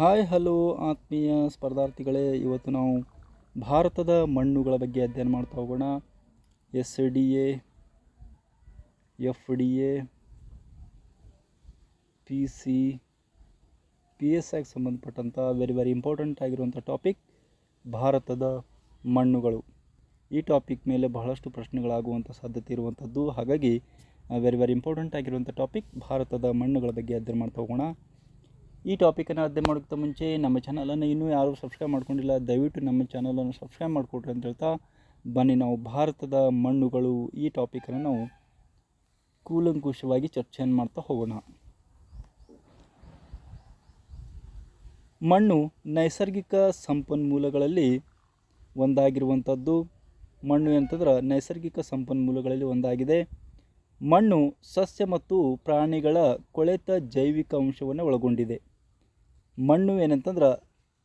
Hi, hello ಆತ್ಮೀಯ ಸ್ಪರ್ಧಾರ್ಥಿಗಳೇ. ಇವತ್ತು ನಾವು ಭಾರತದ ಮಣ್ಣುಗಳ ಬಗ್ಗೆ ಅಧ್ಯಯನ ಮಾಡ್ತಾ ಹೋಗೋಣ. S D A, F D A, P C, P S ಐಗೆ ಸಂಬಂಧಪಟ್ಟಂಥ ವೆರಿ ವೆರಿ ಇಂಪಾರ್ಟೆಂಟ್ ಆಗಿರುವಂಥ ಟಾಪಿಕ್ ಭಾರತದ ಮಣ್ಣುಗಳು. ಈ ಟಾಪಿಕ್ ಮೇಲೆ ಬಹಳಷ್ಟು ಪ್ರಶ್ನೆಗಳಾಗುವಂಥ ಸಾಧ್ಯತೆ ಇರುವಂಥದ್ದು. ಹಾಗಾಗಿ ವೆರಿ ವೆರಿ ಇಂಪಾರ್ಟೆಂಟ್ ಆಗಿರುವಂಥ ಟಾಪಿಕ್ ಭಾರತದ ಮಣ್ಣುಗಳ ಬಗ್ಗೆ ಅಧ್ಯಯನ ಮಾಡ್ತಾ ಹೋಗೋಣ. ಈ ಟಾಪಿಕನ್ನು ಅಧ್ಯಯನ ಮಾಡೋಕ್ಕಿಂತ ಮುಂಚೆ ನಮ್ಮ ಚಾನಲನ್ನು ಇನ್ನೂ ಯಾರೂ ಸಬ್ಸ್ಕ್ರೈಬ್ ಮಾಡ್ಕೊಂಡಿಲ್ಲ, ದಯವಿಟ್ಟು ನಮ್ಮ ಚಾನಲನ್ನು ಸಬ್ಸ್ಕ್ರೈಬ್ ಮಾಡಿಕೊಡ್ರಿ ಅಂತ ಹೇಳ್ತಾ ಬನ್ನಿ ನಾವು ಭಾರತದ ಮಣ್ಣುಗಳು ಈ ಟಾಪಿಕನ್ನು ನಾವು ಕೂಲಂಕುಷವಾಗಿ ಚರ್ಚೆಯನ್ನು ಮಾಡ್ತಾ ಹೋಗೋಣ. ಮಣ್ಣು ನೈಸರ್ಗಿಕ ಸಂಪನ್ಮೂಲಗಳಲ್ಲಿ ಒಂದಾಗಿರುವಂಥದ್ದು. ಮಣ್ಣು ಅಂತಂದ್ರೆ ನೈಸರ್ಗಿಕ ಸಂಪನ್ಮೂಲಗಳಲ್ಲಿ ಒಂದಾಗಿದೆ. ಮಣ್ಣು ಸಸ್ಯ ಮತ್ತು ಪ್ರಾಣಿಗಳ ಕೊಳೆತ ಜೈವಿಕ ಅಂಶವನ್ನು ಒಳಗೊಂಡಿದೆ. ಮಣ್ಣು ಏನಂತಂದ್ರೆ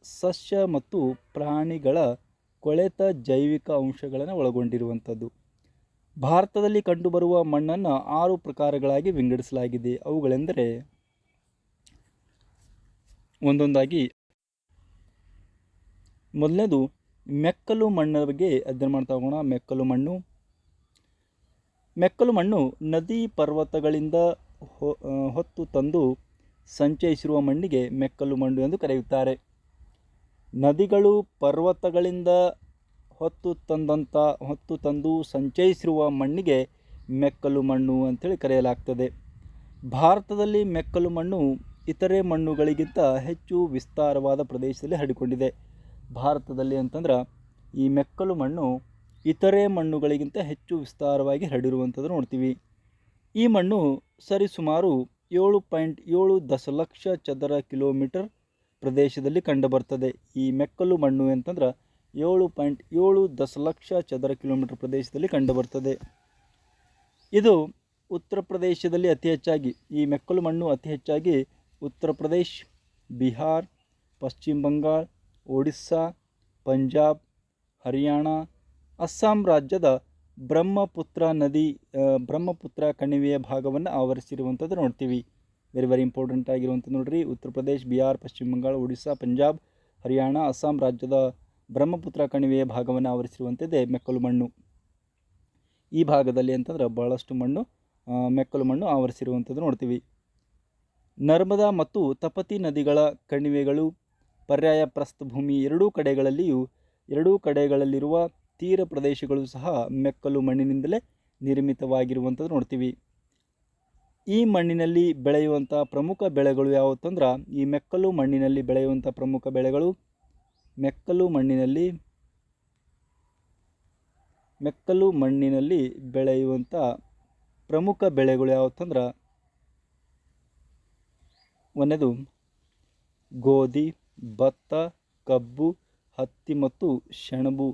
ಸಸ್ಯ ಮತ್ತು ಪ್ರಾಣಿಗಳ ಕೊಳೆತ ಜೈವಿಕ ಅಂಶಗಳನ್ನು ಒಳಗೊಂಡಿರುವಂಥದ್ದು. ಭಾರತದಲ್ಲಿ ಕಂಡುಬರುವ ಮಣ್ಣನ್ನು ಆರು ಪ್ರಕಾರಗಳಾಗಿ ವಿಂಗಡಿಸಲಾಗಿದೆ. ಅವುಗಳೆಂದರೆ ಒಂದೊಂದಾಗಿ ಮೊದಲನೇದು ಮೆಕ್ಕಲು ಮಣ್ಣಿನ ಬಗ್ಗೆ ಅಧ್ಯಯನ ಮಾಡ್ತಾ ಹೋಗೋಣ. ಮೆಕ್ಕಲು ಮಣ್ಣು. ಮೆಕ್ಕಲು ಮಣ್ಣು ನದಿ ಪರ್ವತಗಳಿಂದ ಹೊತ್ತು ತಂದು ಸಂಚಯಿಸಿರುವ ಮಣ್ಣಿಗೆ ಮೆಕ್ಕಲು ಮಣ್ಣು ಎಂದು ಕರೆಯುತ್ತಾರೆ. ನದಿಗಳು ಪರ್ವತಗಳಿಂದ ಹೊತ್ತು ತಂದಂಥ ಹೊತ್ತು ತಂದು ಸಂಚಯಿಸಿರುವ ಮಣ್ಣಿಗೆ ಮೆಕ್ಕಲು ಮಣ್ಣು ಅಂತೇಳಿ ಕರೆಯಲಾಗ್ತದೆ. ಭಾರತದಲ್ಲಿ ಮೆಕ್ಕಲು ಮಣ್ಣು ಇತರೆ ಮಣ್ಣುಗಳಿಗಿಂತ ಹೆಚ್ಚು ವಿಸ್ತಾರವಾದ ಪ್ರದೇಶದಲ್ಲಿ ಹರಡಿಕೊಂಡಿದೆ. ಭಾರತದಲ್ಲಿ ಅಂತಂದ್ರೆ ಈ ಮೆಕ್ಕಲು ಮಣ್ಣು ಇತರೆ ಮಣ್ಣುಗಳಿಗಿಂತ ಹೆಚ್ಚು ವಿಸ್ತಾರವಾಗಿ ಹರಡಿರುವಂಥದ್ದು ನೋಡ್ತೀವಿ. ಈ ಮಣ್ಣು ಸರಿಸುಮಾರು ಏಳು ಪಾಯಿಂಟ್ ಏಳು ದಶಲಕ್ಷ ಚದರ ಕಿಲೋಮೀಟರ್ ಪ್ರದೇಶದಲ್ಲಿ ಕಂಡುಬರ್ತದೆ. ಈ ಮೆಕ್ಕಲು ಮಣ್ಣು ಅಂತಂದ್ರೆ ಏಳು ಪಾಯಿಂಟ್ ಏಳು ದಶಲಕ್ಷ ಚದರ ಕಿಲೋಮೀಟರ್ ಪ್ರದೇಶದಲ್ಲಿ ಕಂಡುಬರ್ತದೆ. ಇದು ಉತ್ತರ ಪ್ರದೇಶದಲ್ಲಿ ಅತಿ ಹೆಚ್ಚಾಗಿ, ಈ ಮೆಕ್ಕಲು ಮಣ್ಣು ಅತಿ ಹೆಚ್ಚಾಗಿ ಉತ್ತರ ಪ್ರದೇಶ್, ಬಿಹಾರ್, ಪಶ್ಚಿಮ ಬಂಗಾಳ, ಒಡಿಸ್ಸಾ, ಪಂಜಾಬ್, ಹರಿಯಾಣ, ಅಸ್ಸಾಂ ರಾಜ್ಯದ ಬ್ರಹ್ಮಪುತ್ರ ನದಿ ಬ್ರಹ್ಮಪುತ್ರ ಕಣಿವೆಯ ಭಾಗವನ್ನು ಆವರಿಸಿರುವಂಥದ್ದು ನೋಡ್ತೀವಿ. ವೆರಿ ವೆರಿ ಇಂಪಾರ್ಟೆಂಟ್ ಆಗಿರುವಂಥದ್ದು ನೋಡ್ರಿ. ಉತ್ತರ ಪ್ರದೇಶ್, ಬಿಹಾರ್, ಪಶ್ಚಿಮ ಬಂಗಾಳ, ಒಡಿಸ್ಸಾ, ಪಂಜಾಬ್, ಹರಿಯಾಣ, ಅಸ್ಸಾಂ ರಾಜ್ಯದ ಬ್ರಹ್ಮಪುತ್ರ ಕಣಿವೆಯ ಭಾಗವನ್ನು ಆವರಿಸಿರುವಂಥದ್ದೇ ಮೆಕ್ಕಲು ಮಣ್ಣು. ಈ ಭಾಗದಲ್ಲಿ ಅಂತಂದ್ರೆ ಭಾಳಷ್ಟು ಮಣ್ಣು ಮೆಕ್ಕಲು ಮಣ್ಣು ಆವರಿಸಿರುವಂಥದ್ದು ನೋಡ್ತೀವಿ. ನರ್ಮದಾ ಮತ್ತು ತಪತಿ ನದಿಗಳ ಕಣಿವೆಗಳು ಪರ್ಯಾಯ ಪ್ರಸ್ಥಭೂಮಿ ಎರಡೂ ಕಡೆಗಳಲ್ಲಿಯೂ, ಎರಡೂ ಕಡೆಗಳಲ್ಲಿರುವ ತೀರ ಪ್ರದೇಶಗಳು ಸಹ ಮೆಕ್ಕಲು ಮಣ್ಣಿನಿಂದಲೇ ನಿರ್ಮಿತವಾಗಿರುವಂಥದ್ದು ನೋಡ್ತೀವಿ. ಈ ಮಣ್ಣಿನಲ್ಲಿ ಬೆಳೆಯುವಂಥ ಪ್ರಮುಖ ಬೆಳೆಗಳು ಯಾವತ್ತಂದ್ರೆ ಈ ಮೆಕ್ಕಲು ಮಣ್ಣಿನಲ್ಲಿ ಬೆಳೆಯುವಂಥ ಪ್ರಮುಖ ಬೆಳೆಗಳು ಮೆಕ್ಕಲು ಮಣ್ಣಿನಲ್ಲಿ ಮೆಕ್ಕಲು ಮಣ್ಣಿನಲ್ಲಿ ಬೆಳೆಯುವಂಥ ಪ್ರಮುಖ ಬೆಳೆಗಳು ಯಾವತ್ತಂದ್ರೆ ಒಂದನೇದು ಗೋಧಿ, ಭತ್ತ, ಕಬ್ಬು, ಹತ್ತಿ ಮತ್ತು ಸೆಣಬು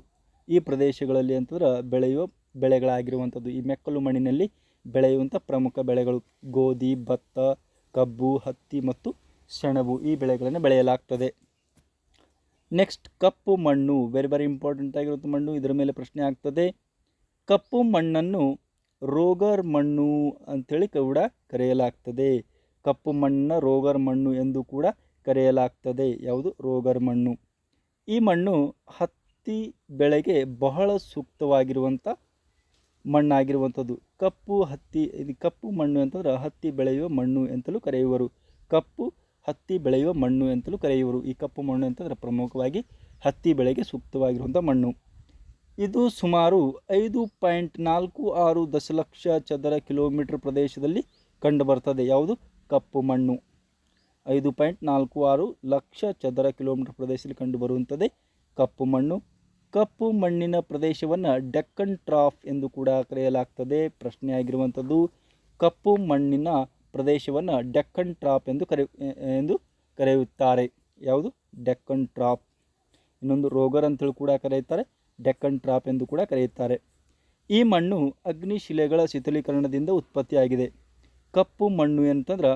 ಈ ಪ್ರದೇಶಗಳಲ್ಲಿ ಅಂತಂದ್ರೆ ಬೆಳೆಯುವ ಬೆಳೆಗಳಾಗಿರುವಂಥದ್ದು. ಈ ಮೆಕ್ಕಲು ಮಣ್ಣಿನಲ್ಲಿ ಬೆಳೆಯುವಂಥ ಪ್ರಮುಖ ಬೆಳೆಗಳು ಗೋಧಿ, ಭತ್ತ, ಕಬ್ಬು, ಹತ್ತಿ ಮತ್ತು ಸೆಣಬು ಈ ಬೆಳೆಗಳನ್ನು ಬೆಳೆಯಲಾಗ್ತದೆ. ನೆಕ್ಸ್ಟ್, ಕಪ್ಪು ಮಣ್ಣು. ವೆರಿ ವೆರಿ ಇಂಪಾರ್ಟೆಂಟ್ ಆಗಿರುವಂಥ ಮಣ್ಣು. ಇದರ ಮೇಲೆ ಪ್ರಶ್ನೆ ಆಗ್ತದೆ. ಕಪ್ಪು ಮಣ್ಣನ್ನು ರೋಗರ್ ಮಣ್ಣು ಅಂಥೇಳಿ ಕೂಡ ಕರೆಯಲಾಗ್ತದೆ. ಕಪ್ಪು ಮಣ್ಣನ್ನು ರೋಗರ್ ಮಣ್ಣು ಎಂದು ಕೂಡ ಕರೆಯಲಾಗ್ತದೆ. ಯಾವುದು? ರೋಗರ್ ಮಣ್ಣು. ಈ ಮಣ್ಣು ಹತ್ತಿ ಬೆಳೆಗೆ ಬಹಳ ಸೂಕ್ತವಾಗಿರುವಂಥ ಮಣ್ಣಾಗಿರುವಂಥದ್ದು. ಕಪ್ಪು ಹತ್ತಿ, ಇದು ಕಪ್ಪು ಮಣ್ಣು ಅಂತಂದ್ರೆ ಹತ್ತಿ ಬೆಳೆಯುವ ಮಣ್ಣು ಅಂತಲೂ ಕರೆಯುವರು. ಕಪ್ಪು ಹತ್ತಿ ಬೆಳೆಯುವ ಮಣ್ಣು ಅಂತಲೂ ಕರೆಯುವರು. ಈ ಕಪ್ಪು ಮಣ್ಣು ಅಂತಂದ್ರೆ ಪ್ರಮುಖವಾಗಿ ಹತ್ತಿ ಬೆಳೆಗೆ ಸೂಕ್ತವಾಗಿರುವಂಥ ಮಣ್ಣು. ಇದು ಸುಮಾರು ಐದು ಪಾಯಿಂಟ್ ನಾಲ್ಕು ಆರು ದಶಲಕ್ಷ ಚದರ ಕಿಲೋಮೀಟರ್ ಪ್ರದೇಶದಲ್ಲಿ ಕಂಡುಬರ್ತದೆ. ಯಾವುದು? ಕಪ್ಪು ಮಣ್ಣು. ಐದು ಪಾಯಿಂಟ್ ನಾಲ್ಕು ಆರು ಲಕ್ಷ ಚದರ ಕಿಲೋಮೀಟರ್ ಪ್ರದೇಶದಲ್ಲಿ ಕಂಡುಬರುವಂಥದ್ದೇ ಕಪ್ಪು ಮಣ್ಣು. ಕಪ್ಪು ಮಣ್ಣಿನ ಪ್ರದೇಶವನ್ನು ಡೆಕ್ಕನ್ ಟ್ರಾಫ್ ಎಂದು ಕೂಡ ಕರೆಯಲಾಗ್ತದೆ. ಪ್ರಶ್ನೆ ಆಗಿರುವಂಥದ್ದು ಕಪ್ಪು ಮಣ್ಣಿನ ಪ್ರದೇಶವನ್ನು ಡೆಕ್ಕನ್ ಟ್ರಾಪ್ ಎಂದು ಕರೆ ಎಂದು ಕರೆಯುತ್ತಾರೆ. ಯಾವುದು? ಡೆಕ್ಕನ್ ಟ್ರಾಪ್ ಇನ್ನೊಂದು ರೋಗರ್ ಅಂತೇಳಿ ಕೂಡ ಕರೆಯುತ್ತಾರೆ, ಡೆಕ್ಕನ್ ಟ್ರಾಪ್ ಎಂದು ಕೂಡ ಕರೆಯುತ್ತಾರೆ. ಈ ಮಣ್ಣು ಅಗ್ನಿಶಿಲೆಗಳ ಶಿಥಲೀಕರಣದಿಂದ ಉತ್ಪತ್ತಿಯಾಗಿದೆ. ಕಪ್ಪು ಮಣ್ಣು ಅಂತಂದ್ರೆ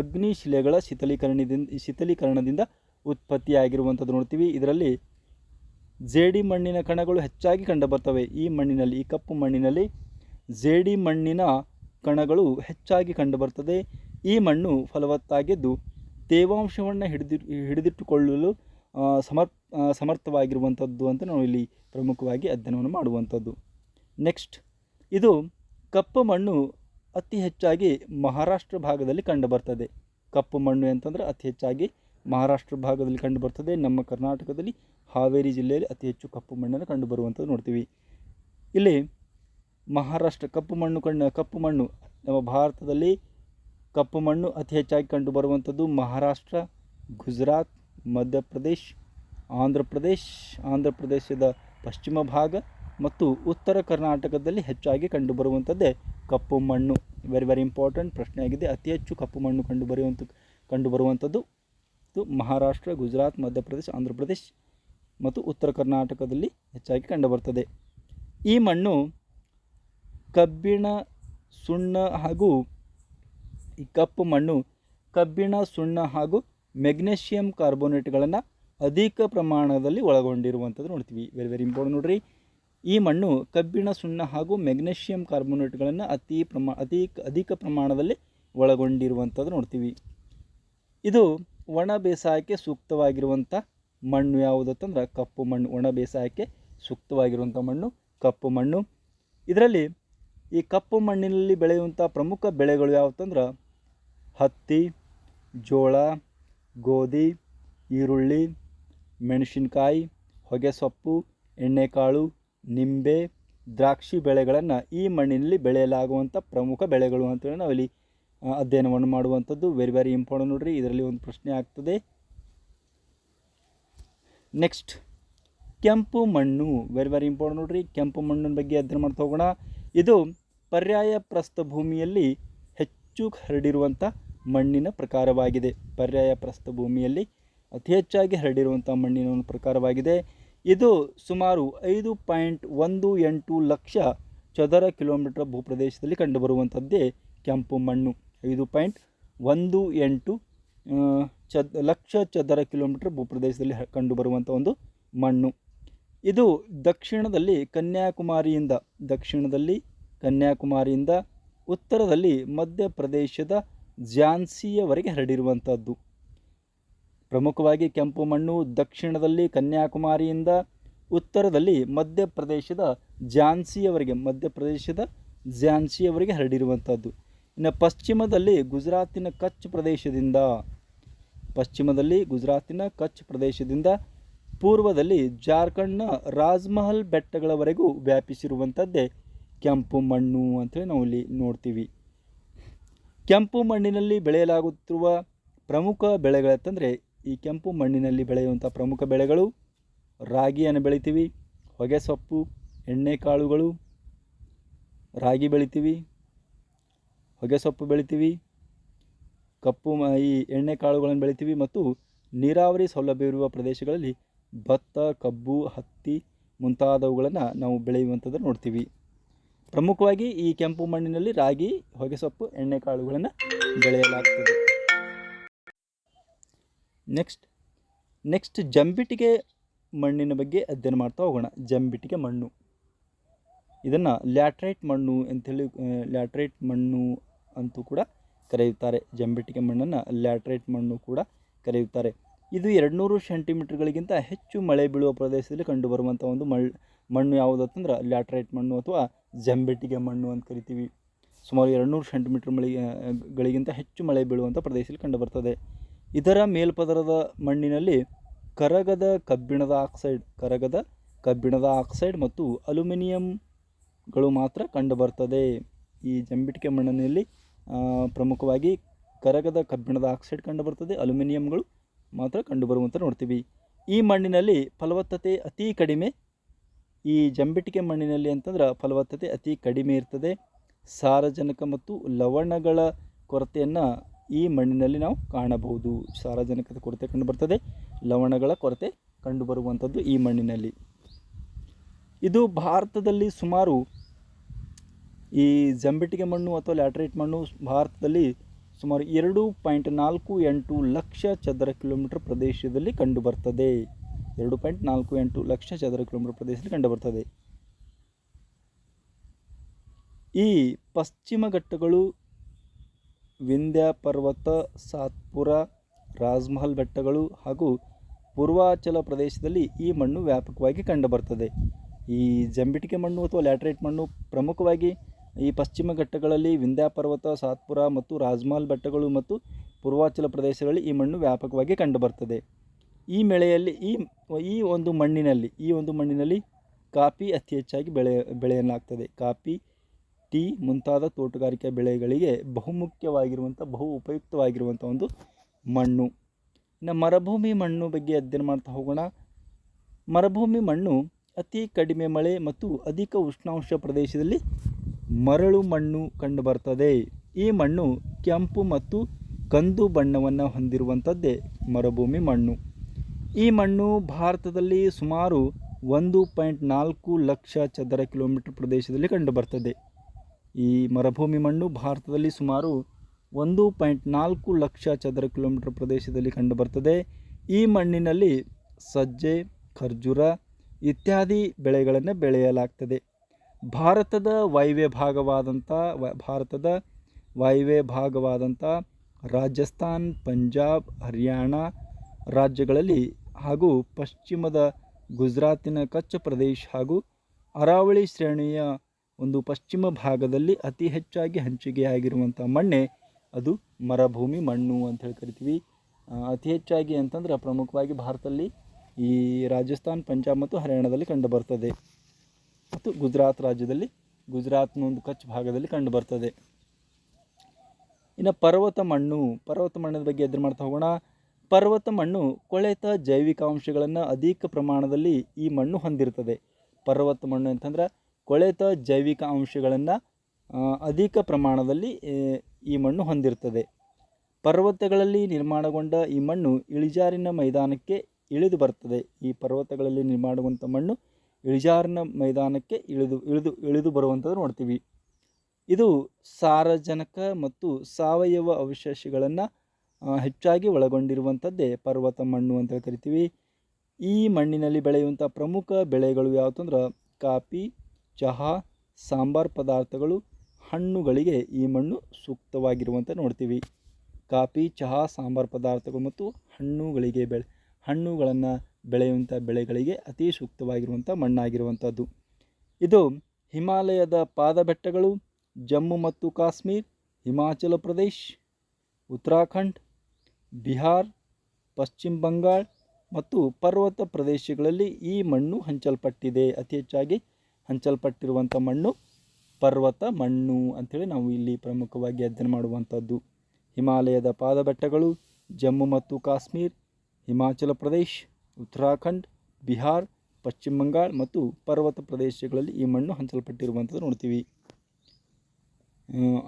ಅಗ್ನಿಶಿಲೆಗಳ ಶಿಥಲೀಕರಣದಿಂದ ಶಿಥಲೀಕರಣದಿಂದ ಉತ್ಪತ್ತಿಯಾಗಿರುವಂಥದ್ದು ನೋಡ್ತೀವಿ. ಇದರಲ್ಲಿ ಜೇಡಿ ಮಣ್ಣಿನ ಕಣಗಳು ಹೆಚ್ಚಾಗಿ ಕಂಡುಬರ್ತವೆ. ಈ ಮಣ್ಣಿನಲ್ಲಿ, ಈ ಕಪ್ಪು ಮಣ್ಣಿನಲ್ಲಿ ಜೇಡಿ ಮಣ್ಣಿನ ಕಣಗಳು ಹೆಚ್ಚಾಗಿ ಕಂಡುಬರ್ತದೆ. ಈ ಮಣ್ಣು ಫಲವತ್ತಾಗಿದ್ದು ತೇವಾಂಶವನ್ನು ಹಿಡಿದಿ, ಹಿಡಿದಿಟ್ಟುಕೊಳ್ಳಲು ಸಮರ್ ಸಮರ್ಥವಾಗಿರುವಂಥದ್ದು ಅಂತ ನಾವು ಇಲ್ಲಿ ಪ್ರಮುಖವಾಗಿ ಅಧ್ಯಯನವನ್ನು ಮಾಡುವಂಥದ್ದು ನೆಕ್ಸ್ಟ್ ಇದು ಕಪ್ಪು ಮಣ್ಣು ಅತಿ ಹೆಚ್ಚಾಗಿ ಮಹಾರಾಷ್ಟ್ರ ಭಾಗದಲ್ಲಿ ಕಂಡುಬರ್ತದೆ. ಕಪ್ಪು ಮಣ್ಣು ಅಂತಂದರೆ ಅತಿ ಹೆಚ್ಚಾಗಿ ಮಹಾರಾಷ್ಟ್ರ ಭಾಗದಲ್ಲಿ ಕಂಡುಬರ್ತದೆ. ನಮ್ಮ ಕರ್ನಾಟಕದಲ್ಲಿ ಹಾವೇರಿ ಜಿಲ್ಲೆಯಲ್ಲಿ ಅತಿ ಹೆಚ್ಚು ಕಪ್ಪು ಮಣ್ಣನ್ನು ಕಂಡುಬರುವಂಥದ್ದು ನೋಡ್ತೀವಿ. ಇಲ್ಲಿ ಮಹಾರಾಷ್ಟ್ರ ಕಪ್ಪು ಮಣ್ಣು ಕಣ್ಣು ಕಪ್ಪು ಮಣ್ಣು, ನಮ್ಮ ಭಾರತದಲ್ಲಿ ಕಪ್ಪು ಮಣ್ಣು ಅತಿ ಹೆಚ್ಚಾಗಿ ಕಂಡುಬರುವಂಥದ್ದು ಮಹಾರಾಷ್ಟ್ರ, ಗುಜರಾತ್, ಮಧ್ಯಪ್ರದೇಶ್ ಆಂಧ್ರ ಪ್ರದೇಶ್ ಆಂಧ್ರ ಪ್ರದೇಶದ ಪಶ್ಚಿಮ ಭಾಗ ಮತ್ತು ಉತ್ತರ ಕರ್ನಾಟಕದಲ್ಲಿ ಹೆಚ್ಚಾಗಿ ಕಂಡುಬರುವಂಥದ್ದೇ ಕಪ್ಪು ಮಣ್ಣು. ವೆರಿ ವೆರಿ ಇಂಪಾರ್ಟೆಂಟ್ ಪ್ರಶ್ನೆಯಾಗಿದೆ ಅತಿ ಹೆಚ್ಚು ಕಪ್ಪು ಮಣ್ಣು ಕಂಡುಬರುವಂಥ ಕಂಡುಬರುವಂಥದ್ದು ಮಹಾರಾಷ್ಟ್ರ, ಗುಜರಾತ್, ಮಧ್ಯಪ್ರದೇಶ್ ಆಂಧ್ರ ಪ್ರದೇಶ್ ಮತ್ತು ಉತ್ತರ ಕರ್ನಾಟಕದಲ್ಲಿ ಹೆಚ್ಚಾಗಿ ಕಂಡುಬರ್ತದೆ. ಈ ಮಣ್ಣು ಕಬ್ಬಿಣ, ಸುಣ್ಣ ಹಾಗೂ ಈ ಕಪ್ಪು ಮಣ್ಣು ಕಬ್ಬಿಣ, ಸುಣ್ಣ ಹಾಗೂ ಮೆಗ್ನೀಷಿಯಂ ಕಾರ್ಬೋನೇಟ್ಗಳನ್ನು ಅಧಿಕ ಪ್ರಮಾಣದಲ್ಲಿ ಒಳಗೊಂಡಿರುವಂಥದ್ದು ನೋಡ್ತೀವಿ. ವೆರಿ ವೆರಿ ಇಂಪಾರ್ಟೆಂಟ್ ನೋಡ್ರಿ. ಈ ಮಣ್ಣು ಕಬ್ಬಿಣ, ಸುಣ್ಣ ಹಾಗೂ ಮೆಗ್ನೀಷಿಯಂ ಕಾರ್ಬೋನೇಟ್ಗಳನ್ನು ಅತಿ ಪ್ರಮಾ, ಅತಿ ಅಧಿಕ ಪ್ರಮಾಣದಲ್ಲಿ ಒಳಗೊಂಡಿರುವಂಥದ್ದು ನೋಡ್ತೀವಿ. ಇದು ಒಣ ಬೇಸಾಯಕ್ಕೆ ಸೂಕ್ತವಾಗಿರುವಂಥ ಮಣ್ಣು ಯಾವುದಂತಂದ್ರೆ ಕಪ್ಪು ಮಣ್ಣು, ಒಣ ಬೇಸಾಯಕ್ಕೆ ಸೂಕ್ತವಾಗಿರುವಂಥ ಮಣ್ಣು, ಕಪ್ಪು ಮಣ್ಣು. ಇದರಲ್ಲಿ ಈ ಕಪ್ಪು ಮಣ್ಣಿನಲ್ಲಿ ಬೆಳೆಯುವಂಥ ಪ್ರಮುಖ ಬೆಳೆಗಳು ಯಾವತ್ತಂದ್ರೆ ಹತ್ತಿ, ಜೋಳ, ಗೋಧಿ, ಈರುಳ್ಳಿ, ಮೆಣಸಿನ್ಕಾಯಿ, ಹೊಗೆಸೊಪ್ಪು, ಎಣ್ಣೆಕಾಳು, ನಿಂಬೆ, ದ್ರಾಕ್ಷಿ ಬೆಳೆಗಳನ್ನು ಈ ಮಣ್ಣಿನಲ್ಲಿ ಬೆಳೆಯಲಾಗುವಂಥ ಪ್ರಮುಖ ಬೆಳೆಗಳು ಅಂತೇಳಿ ನಾವಿಲ್ಲಿ ಅಧ್ಯಯನವನ್ನು ಮಾಡುವಂಥದ್ದು. ವೆರಿ ವೆರಿ ಇಂಪಾರ್ಟೆಂಟ್ ನೋಡ್ರಿ. ಇದರಲ್ಲಿ ಒಂದು ಪ್ರಶ್ನೆ ಆಗ್ತದೆ. ನೆಕ್ಸ್ಟ್. ಕೆಂಪು ಮಣ್ಣು. ವೆರಿ ವೆರಿ ಇಂಪಾರ್ಟೆಂಟ್ ನೋಡ್ರಿ. ಕೆಂಪು ಮಣ್ಣಿನ ಬಗ್ಗೆ ಅಧ್ಯಯನ ಮಾಡ್ತಾ ಹೋಗೋಣ. ಇದು ಪರ್ಯಾಯ ಪ್ರಸ್ಥಭೂಮಿಯಲ್ಲಿ ಹೆಚ್ಚು ಹರಡಿರುವಂಥ ಮಣ್ಣಿನ ಪ್ರಕಾರವಾಗಿದೆ. ಪರ್ಯಾಯ ಪ್ರಸ್ಥಭೂಮಿಯಲ್ಲಿ ಅತಿ ಹೆಚ್ಚಾಗಿ ಹರಡಿರುವಂಥ ಮಣ್ಣಿನ ಒಂದು ಪ್ರಕಾರವಾಗಿದೆ. ಇದು ಸುಮಾರು ಐದು ಪಾಯಿಂಟ್ ಒಂದು ಎಂಟು ಲಕ್ಷ ಚದರ ಕಿಲೋಮೀಟರ್ ಭೂಪ್ರದೇಶದಲ್ಲಿ ಕಂಡುಬರುವಂಥದ್ದೇ ಕೆಂಪು ಮಣ್ಣು. ಐದು ಪಾಯಿಂಟ್ ಒಂದು ಎಂಟು ಚದ್ ಲಕ್ಷ ಚದರ ಕಿಲೋಮೀಟರ್ ಭೂಪ್ರದೇಶದಲ್ಲಿ ಕಂಡುಬರುವಂಥ ಒಂದು ಮಣ್ಣು. ಇದು ದಕ್ಷಿಣದಲ್ಲಿ ಕನ್ಯಾಕುಮಾರಿಯಿಂದ ದಕ್ಷಿಣದಲ್ಲಿ ಕನ್ಯಾಕುಮಾರಿಯಿಂದ, ಉತ್ತರದಲ್ಲಿ ಮಧ್ಯಪ್ರದೇಶದ ಝಾನ್ಸಿಯವರೆಗೆ ಹರಡಿರುವಂಥದ್ದು. ಪ್ರಮುಖವಾಗಿ ಕೆಂಪು ಮಣ್ಣು, ದಕ್ಷಿಣದಲ್ಲಿ ಕನ್ಯಾಕುಮಾರಿಯಿಂದ, ಉತ್ತರದಲ್ಲಿ ಮಧ್ಯಪ್ರದೇಶದ ಝಾನ್ಸಿಯವರೆಗೆ ಮಧ್ಯಪ್ರದೇಶದ ಝಾನ್ಸಿಯವರೆಗೆ ಹರಡಿರುವಂಥದ್ದು. ಇನ್ನು ಪಶ್ಚಿಮದಲ್ಲಿ ಗುಜರಾತಿನ ಕಚ್ ಪ್ರದೇಶದಿಂದ ಪಶ್ಚಿಮದಲ್ಲಿ ಗುಜರಾತಿನ ಕಚ್ ಪ್ರದೇಶದಿಂದ ಪೂರ್ವದಲ್ಲಿ ಜಾರ್ಖಂಡ್ನ ರಾಜ್ಮಹಲ್ ಬೆಟ್ಟಗಳವರೆಗೂ ವ್ಯಾಪಿಸಿರುವಂಥದ್ದೇ ಕೆಂಪು ಮಣ್ಣು ಅಂತೇಳಿ ನಾವು ಇಲ್ಲಿ ನೋಡ್ತೀವಿ. ಕೆಂಪು ಮಣ್ಣಿನಲ್ಲಿ ಬೆಳೆಯಲಾಗುತ್ತಿರುವ ಪ್ರಮುಖ ಬೆಳೆಗಳಂತಂದರೆ ಈ ಕೆಂಪು ಮಣ್ಣಿನಲ್ಲಿ ಬೆಳೆಯುವಂಥ ಪ್ರಮುಖ ಬೆಳೆಗಳು ರಾಗಿಯನ್ನು ಬೆಳಿತೀವಿ, ಹೊಗೆಸೊಪ್ಪು, ಎಣ್ಣೆಕಾಳುಗಳು, ರಾಗಿ ಬೆಳಿತೀವಿ, ಹೊಗೆಸೊಪ್ಪು ಬೆಳಿತೀವಿ ಕಪ್ಪು ಈ ಎಣ್ಣೆ ಕಾಳುಗಳನ್ನು ಬೆಳಿತೀವಿ ಮತ್ತು ನೀರಾವರಿ ಸೌಲಭ್ಯವಿರುವ ಪ್ರದೇಶಗಳಲ್ಲಿ ಭತ್ತ, ಕಬ್ಬು, ಹತ್ತಿ ಮುಂತಾದವುಗಳನ್ನು ನಾವು ಬೆಳೆಯುವಂಥದ್ದನ್ನು ನೋಡ್ತೀವಿ. ಪ್ರಮುಖವಾಗಿ ಈ ಕೆಂಪು ಮಣ್ಣಿನಲ್ಲಿ ರಾಗಿ, ಹೊಗೆಸೊಪ್ಪು ಎಣ್ಣೆಕಾಳುಗಳನ್ನು ಬೆಳೆಯಲಾಗ್ತದೆ. ನೆಕ್ಸ್ಟ್ ನೆಕ್ಸ್ಟ್ ಜಂಬಿಟಿಗೆ ಮಣ್ಣಿನ ಬಗ್ಗೆ ಅಧ್ಯಯನ ಮಾಡ್ತಾ ಹೋಗೋಣ. ಜಂಬಿಟಿಗೆ ಮಣ್ಣು. ಇದನ್ನು ಲ್ಯಾಟ್ರೈಟ್ ಮಣ್ಣು ಅಂಥೇಳಿ, ಲ್ಯಾಟ್ರೈಟ್ ಮಣ್ಣು ಅಂತೂ ಕೂಡ ಕರೆಯುತ್ತಾರೆ. ಜಂಬಿಟ್ಟಿಗೆ ಮಣ್ಣನ್ನು ಲ್ಯಾಟ್ರೈಟ್ ಮಣ್ಣು ಕೂಡ ಕರೆಯುತ್ತಾರೆ. ಇದು ಎರಡುನೂರು ಸೆಂಟಿಮೀಟರ್ಗಳಿಗಿಂತ ಹೆಚ್ಚು ಮಳೆ ಬೀಳುವ ಪ್ರದೇಶದಲ್ಲಿ ಕಂಡುಬರುವಂಥ ಒಂದು ಮಳ್, ಮಣ್ಣು ಯಾವುದು ಅಂತಂದ್ರೆ ಲ್ಯಾಟ್ರೈಟ್ ಮಣ್ಣು ಅಥವಾ ಜಂಬಿಟ್ಟಿಗೆ ಮಣ್ಣು ಅಂತ ಕರಿತೀವಿ. ಸುಮಾರು ಎರಡುನೂರು ಸೆಂಟಿಮೀಟರ್ ಮಳೆ, ಗಳಿಗಿಂತ ಹೆಚ್ಚು ಮಳೆ ಬೀಳುವಂಥ ಪ್ರದೇಶದಲ್ಲಿ ಕಂಡುಬರ್ತದೆ. ಇದರ ಮೇಲ್ಪದರದ ಮಣ್ಣಿನಲ್ಲಿ ಕರಗದ ಕಬ್ಬಿಣದ ಆಕ್ಸೈಡ್, ಕರಗದ ಕಬ್ಬಿಣದ ಆಕ್ಸೈಡ್ ಮತ್ತು ಅಲ್ಯೂಮಿನಿಯಂಗಳು ಮಾತ್ರ ಕಂಡುಬರ್ತದೆ. ಈ ಜಂಬಿಟ್ಟಿಗೆ ಮಣ್ಣಿನಲ್ಲಿ ಪ್ರಮುಖವಾಗಿ ಕರಗದ ಕಬ್ಬಿಣದ ಆಕ್ಸೈಡ್ ಕಂಡುಬರ್ತದೆ ಅಲ್ಯೂಮಿನಿಯಂಗಳು ಮಾತ್ರ ಕಂಡುಬರುವಂಥ ನೋಡ್ತೀವಿ. ಈ ಮಣ್ಣಿನಲ್ಲಿ ಫಲವತ್ತತೆ ಅತಿ ಕಡಿಮೆ. ಈ ಜಂಬಿಟಿಕೆ ಮಣ್ಣಿನಲ್ಲಿ ಅಂತಂದ್ರೆ ಫಲವತ್ತತೆ ಅತಿ ಕಡಿಮೆ ಇರ್ತದೆ. ಸಾರಜನಕ ಮತ್ತು ಲವಣಗಳ ಕೊರತೆಯನ್ನು ಈ ಮಣ್ಣಿನಲ್ಲಿ ನಾವು ಕಾಣಬಹುದು. ಸಾರಜನಕದ ಕೊರತೆ ಕಂಡುಬರ್ತದೆ, ಲವಣಗಳ ಕೊರತೆ ಕಂಡುಬರುವಂಥದ್ದು ಈ ಮಣ್ಣಿನಲ್ಲಿ. ಇದು ಭಾರತದಲ್ಲಿ ಸುಮಾರು ಈ ಜಂಬಿಟಿಗೆ ಮಣ್ಣು ಅಥವಾ ಲ್ಯಾಟ್ರೈಟ್ ಮಣ್ಣು ಭಾರತದಲ್ಲಿ ಸುಮಾರು ಎರಡು ಪಾಯಿಂಟ್ ನಾಲ್ಕು ಎಂಟು ಲಕ್ಷ ಚದರ ಕಿಲೋಮೀಟರ್ ಪ್ರದೇಶದಲ್ಲಿ ಕಂಡುಬರ್ತದೆ. ಎರಡು ಪಾಯಿಂಟ್ ನಾಲ್ಕು ಎಂಟು ಲಕ್ಷ ಚದರ ಕಿಲೋಮೀಟರ್ ಪ್ರದೇಶದಲ್ಲಿ ಕಂಡುಬರ್ತದೆ. ಈ ಪಶ್ಚಿಮ ಘಟ್ಟಗಳು ವಿಂಧ್ಯ ಪರ್ವತ, ಸಾತ್ಪುರ, ರಾಜ್ಮಹಲ್ ಬೆಟ್ಟಗಳು ಹಾಗೂ ಪೂರ್ವಾಚಲ ಪ್ರದೇಶದಲ್ಲಿ ಈ ಮಣ್ಣು ವ್ಯಾಪಕವಾಗಿ ಕಂಡುಬರ್ತದೆ. ಈ ಜಂಬಿಟಿಕೆ ಮಣ್ಣು ಅಥವಾ ಲ್ಯಾಟ್ರೈಟ್ ಮಣ್ಣು ಪ್ರಮುಖವಾಗಿ ಈ ಪಶ್ಚಿಮ ಘಟ್ಟಗಳಲ್ಲಿ ವಿಂಧ್ಯ ಪರ್ವತ ಸಾತ್ಪುರ ಮತ್ತು ರಾಜ್ಮಾಲ್ ಬೆಟ್ಟಗಳು ಮತ್ತು ಪೂರ್ವಾಚಲ ಪ್ರದೇಶಗಳಲ್ಲಿ ಈ ಮಣ್ಣು ವ್ಯಾಪಕವಾಗಿ ಕಂಡುಬರ್ತದೆ. ಈ ಮಳೆಯಲ್ಲಿ ಈ ಈ ಒಂದು ಮಣ್ಣಿನಲ್ಲಿ, ಈ ಒಂದು ಮಣ್ಣಿನಲ್ಲಿ ಕಾಫಿ ಅತಿ ಹೆಚ್ಚಾಗಿ ಬೆಳೆ, ಬೆಳೆಯಲಾಗ್ತದೆ. ಕಾಫಿ, ಟೀ ಮುಂತಾದ ತೋಟಗಾರಿಕೆ ಬೆಳೆಗಳಿಗೆ ಬಹುಮುಖ್ಯವಾಗಿರುವಂಥ, ಬಹು ಉಪಯುಕ್ತವಾಗಿರುವಂಥ ಒಂದು ಮಣ್ಣು. ಇನ್ನು ಮರುಭೂಮಿ ಮಣ್ಣು ಬಗ್ಗೆ ಅಧ್ಯಯನ ಮಾಡ್ತಾ ಹೋಗೋಣ. ಮರುಭೂಮಿ ಮಣ್ಣು ಅತಿ ಕಡಿಮೆ ಮಳೆ ಮತ್ತು ಅಧಿಕ ಉಷ್ಣಾಂಶ ಪ್ರದೇಶದಲ್ಲಿ ಮರಳು ಮಣ್ಣು ಕಂಡುಬರ್ತದೆ. ಈ ಮಣ್ಣು ಕೆಂಪು ಮತ್ತು ಕಂದು ಬಣ್ಣವನ್ನು ಹೊಂದಿರುವಂಥದ್ದೇ ಮರುಭೂಮಿ ಮಣ್ಣು. ಈ ಮಣ್ಣು ಭಾರತದಲ್ಲಿ ಸುಮಾರು ಒಂದು ಪಾಯಿಂಟ್ ನಾಲ್ಕು ಲಕ್ಷ ಚದರ ಕಿಲೋಮೀಟರ್ ಪ್ರದೇಶದಲ್ಲಿ ಕಂಡುಬರ್ತದೆ. ಈ ಮರುಭೂಮಿ ಮಣ್ಣು ಭಾರತದಲ್ಲಿ ಸುಮಾರು ಒಂದು ಪಾಯಿಂಟ್ ನಾಲ್ಕು ಲಕ್ಷ ಚದರ ಕಿಲೋಮೀಟರ್ ಪ್ರದೇಶದಲ್ಲಿ ಕಂಡುಬರ್ತದೆ. ಈ ಮಣ್ಣಿನಲ್ಲಿ ಸಜ್ಜೆ, ಖರ್ಜೂರ ಇತ್ಯಾದಿ ಬೆಳೆಗಳನ್ನು ಬೆಳೆಯಲಾಗ್ತದೆ. ಭಾರತದ ವಾಯುವ್ಯ ಭಾಗವಾದಂಥ ವ, ಭಾರತದ ವಾಯುವ್ಯ ಭಾಗವಾದಂಥ ರಾಜಸ್ಥಾನ್, ಪಂಜಾಬ್, ಹರಿಯಾಣ ರಾಜ್ಯಗಳಲ್ಲಿ ಹಾಗೂ ಪಶ್ಚಿಮದ ಗುಜರಾತಿನ ಕಚ್ಚ ಪ್ರದೇಶ ಹಾಗೂ ಅರಾವಳಿ ಶ್ರೇಣಿಯ ಒಂದು ಪಶ್ಚಿಮ ಭಾಗದಲ್ಲಿ ಅತಿ ಹೆಚ್ಚಾಗಿ ಹಂಚಿಕೆಯಾಗಿರುವಂಥ ಮಣ್ಣೆ ಅದು ಮರಭೂಮಿ ಮಣ್ಣು ಅಂತ ಹೇಳಿ ಕರಿತೀವಿ. ಅತಿ ಹೆಚ್ಚಾಗಿ ಅಂತಂದ್ರೆ ಪ್ರಮುಖವಾಗಿ ಭಾರತದಲ್ಲಿ ಈ ರಾಜಸ್ಥಾನ್, ಪಂಜಾಬ್ ಮತ್ತು ಹರಿಯಾಣದಲ್ಲಿ ಕಂಡುಬರ್ತದೆ ಮತ್ತು ಗುಜರಾತ್ ರಾಜ್ಯದಲ್ಲಿ ಗುಜರಾತ್ನ ಒಂದು ಕಚ್ ಭಾಗದಲ್ಲಿ ಕಂಡುಬರ್ತದೆ ಇನ್ನು ಪರ್ವತ ಮಣ್ಣು, ಪರ್ವತ ಮಣ್ಣದ ಬಗ್ಗೆ ಎದುರು ಮಾಡ್ತಾ ಹೋಗೋಣ. ಪರ್ವತ ಮಣ್ಣು ಕೊಳೆತ ಜೈವಿಕ ಅಂಶಗಳನ್ನು ಅಧಿಕ ಪ್ರಮಾಣದಲ್ಲಿ ಈ ಮಣ್ಣು ಹೊಂದಿರ್ತದೆ. ಪರ್ವತ ಮಣ್ಣು ಅಂತಂದ್ರೆ ಕೊಳೆತ ಜೈವಿಕ ಅಂಶಗಳನ್ನು ಅಧಿಕ ಪ್ರಮಾಣದಲ್ಲಿ ಈ ಮಣ್ಣು ಹೊಂದಿರ್ತದೆ. ಪರ್ವತಗಳಲ್ಲಿ ನಿರ್ಮಾಣಗೊಂಡ ಈ ಮಣ್ಣು ಇಳಿಜಾರಿನ ಮೈದಾನಕ್ಕೆ ಇಳಿದು ಬರ್ತದೆ. ಈ ಪರ್ವತಗಳಲ್ಲಿ ನಿರ್ಮಾಣಗೊಂಥ ಮಣ್ಣು ಇಳಿಜಾರಿನ ಮೈದಾನಕ್ಕೆ ಇಳಿದು ಇಳಿದು ಇಳಿದು ಬರುವಂಥದ್ದು ನೋಡ್ತೀವಿ. ಇದು ಸಾರಜನಕ ಮತ್ತು ಸಾವಯವ ಅವಶೇಷಗಳನ್ನು ಹೆಚ್ಚಾಗಿ ಒಳಗೊಂಡಿರುವಂಥದ್ದೇ ಪರ್ವತ ಮಣ್ಣು ಅಂತ ಕರಿತೀವಿ. ಈ ಮಣ್ಣಿನಲ್ಲಿ ಬೆಳೆಯುವಂಥ ಪ್ರಮುಖ ಬೆಳೆಗಳು ಯಾವುದು ಅಂದ್ರೆ ಕಾಫಿ, ಚಹಾ, ಸಾಂಬಾರ್ ಪದಾರ್ಥಗಳು, ಹಣ್ಣುಗಳಿಗೆ ಈ ಮಣ್ಣು ಸೂಕ್ತವಾಗಿರುವಂತೆ ನೋಡ್ತೀವಿ. ಕಾಫಿ, ಚಹಾ, ಸಾಂಬಾರ್ ಪದಾರ್ಥಗಳು ಮತ್ತು ಹಣ್ಣುಗಳಿಗೆ ಬೆಳೆ, ಹಣ್ಣುಗಳನ್ನು ಬೆಳೆಯುವಂಥ ಬೆಳೆಗಳಿಗೆ ಅತಿ ಸೂಕ್ತವಾಗಿರುವಂಥ ಮಣ್ಣಾಗಿರುವಂಥದ್ದು. ಇದು ಹಿಮಾಲಯದ ಪಾದಬೆಟ್ಟಗಳು, ಜಮ್ಮು ಮತ್ತು ಕಾಶ್ಮೀರ್, ಹಿಮಾಚಲ ಪ್ರದೇಶ್, ಉತ್ತರಾಖಂಡ್, ಬಿಹಾರ್, ಪಶ್ಚಿಮ ಬಂಗಾಳ ಮತ್ತು ಪರ್ವತ ಪ್ರದೇಶಗಳಲ್ಲಿ ಈ ಮಣ್ಣು ಹಂಚಲ್ಪಟ್ಟಿದೆ. ಅತಿ ಹೆಚ್ಚಾಗಿ ಹಂಚಲ್ಪಟ್ಟಿರುವಂಥ ಮಣ್ಣು ಪರ್ವತ ಮಣ್ಣು ಅಂಥೇಳಿ ನಾವು ಇಲ್ಲಿ ಪ್ರಮುಖವಾಗಿ ಅಧ್ಯಯನ ಮಾಡುವಂಥದ್ದು. ಹಿಮಾಲಯದ ಪಾದಬೆಟ್ಟಗಳು, ಜಮ್ಮು ಮತ್ತು ಕಾಶ್ಮೀರ್, ಹಿಮಾಚಲ ಪ್ರದೇಶ್ ಉತ್ತರಾಖಂಡ್, ಬಿಹಾರ್, ಪಶ್ಚಿಮ ಬಂಗಾಳ ಮತ್ತು ಪರ್ವತ ಪ್ರದೇಶಗಳಲ್ಲಿ ಈ ಮಣ್ಣು ಹಂಚಲ್ಪಟ್ಟಿರುವಂಥದ್ದು ನೋಡ್ತೀವಿ.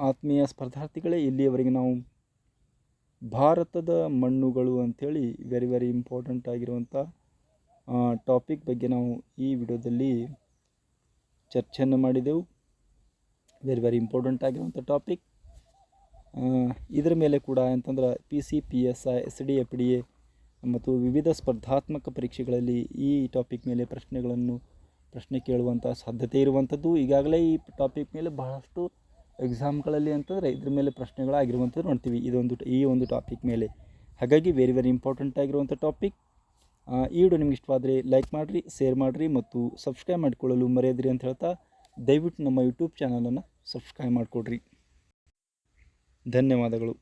ಆತ್ಮೀಯ ಸ್ಪರ್ಧಾರ್ಥಿಗಳೇ, ಇಲ್ಲಿಯವರೆಗೆ ನಾವು ಭಾರತದ ಮಣ್ಣುಗಳು ಅಂಥೇಳಿ ವೆರಿ ವೆರಿ ಇಂಪಾರ್ಟೆಂಟ್ ಆಗಿರುವಂಥ ಟಾಪಿಕ್ ಬಗ್ಗೆ ನಾವು ಈ ವಿಡಿಯೋದಲ್ಲಿ ಚರ್ಚೆಯನ್ನು ಮಾಡಿದೆವು. ವೆರಿ ವೆರಿ ಇಂಪಾರ್ಟೆಂಟ್ ಆಗಿರುವಂಥ ಟಾಪಿಕ್ ಇದರ ಮೇಲೆ ಕೂಡ ಅಂತಂದ್ರೆ P C P S I S D F D A ಮತ್ತು ವಿವಿಧ ಸ್ಪರ್ಧಾತ್ಮಕ ಪರೀಕ್ಷೆಗಳಲ್ಲಿ ಈ ಟಾಪಿಕ್ ಮೇಲೆ ಪ್ರಶ್ನೆಗಳನ್ನು, ಪ್ರಶ್ನೆ ಕೇಳುವಂಥ ಸಾಧ್ಯತೆ ಇರುವಂಥದ್ದು. ಈಗಾಗಲೇ ಈ ಟಾಪಿಕ್ ಮೇಲೆ ಬಹಳಷ್ಟು ಎಕ್ಸಾಮ್ಗಳಲ್ಲಿ ಅಂತಂದರೆ ಇದ್ರ ಮೇಲೆ ಪ್ರಶ್ನೆಗಳಾಗಿರುವಂಥದ್ದು ನೋಡ್ತೀವಿ. ಇದೊಂದು, ಈ ಒಂದು ಟಾಪಿಕ್ ಮೇಲೆ. ಹಾಗಾಗಿ ವೆರಿ ವೆರಿ ಇಂಪಾರ್ಟೆಂಟ್ ಆಗಿರುವಂಥ ಟಾಪಿಕ್ ಈ ವಿಡಿಯೋ ನಿಮ್ಗೆ ಇಷ್ಟವಾದರೆ ಲೈಕ್ ಮಾಡಿರಿ ಶೇರ್ ಮಾಡಿರಿ ಮತ್ತು ಸಬ್ಸ್ಕ್ರೈಬ್ ಮಾಡಿಕೊಳ್ಳಲು ಮರೆಯದಿರಿ ಅಂತ ಹೇಳ್ತಾ ದಯವಿಟ್ಟು ನಮ್ಮ ಯೂಟ್ಯೂಬ್ ಚಾನಲನ್ನು ಸಬ್ಸ್ಕ್ರೈಬ್ ಮಾಡಿಕೊಡ್ರಿ. ಧನ್ಯವಾದಗಳು.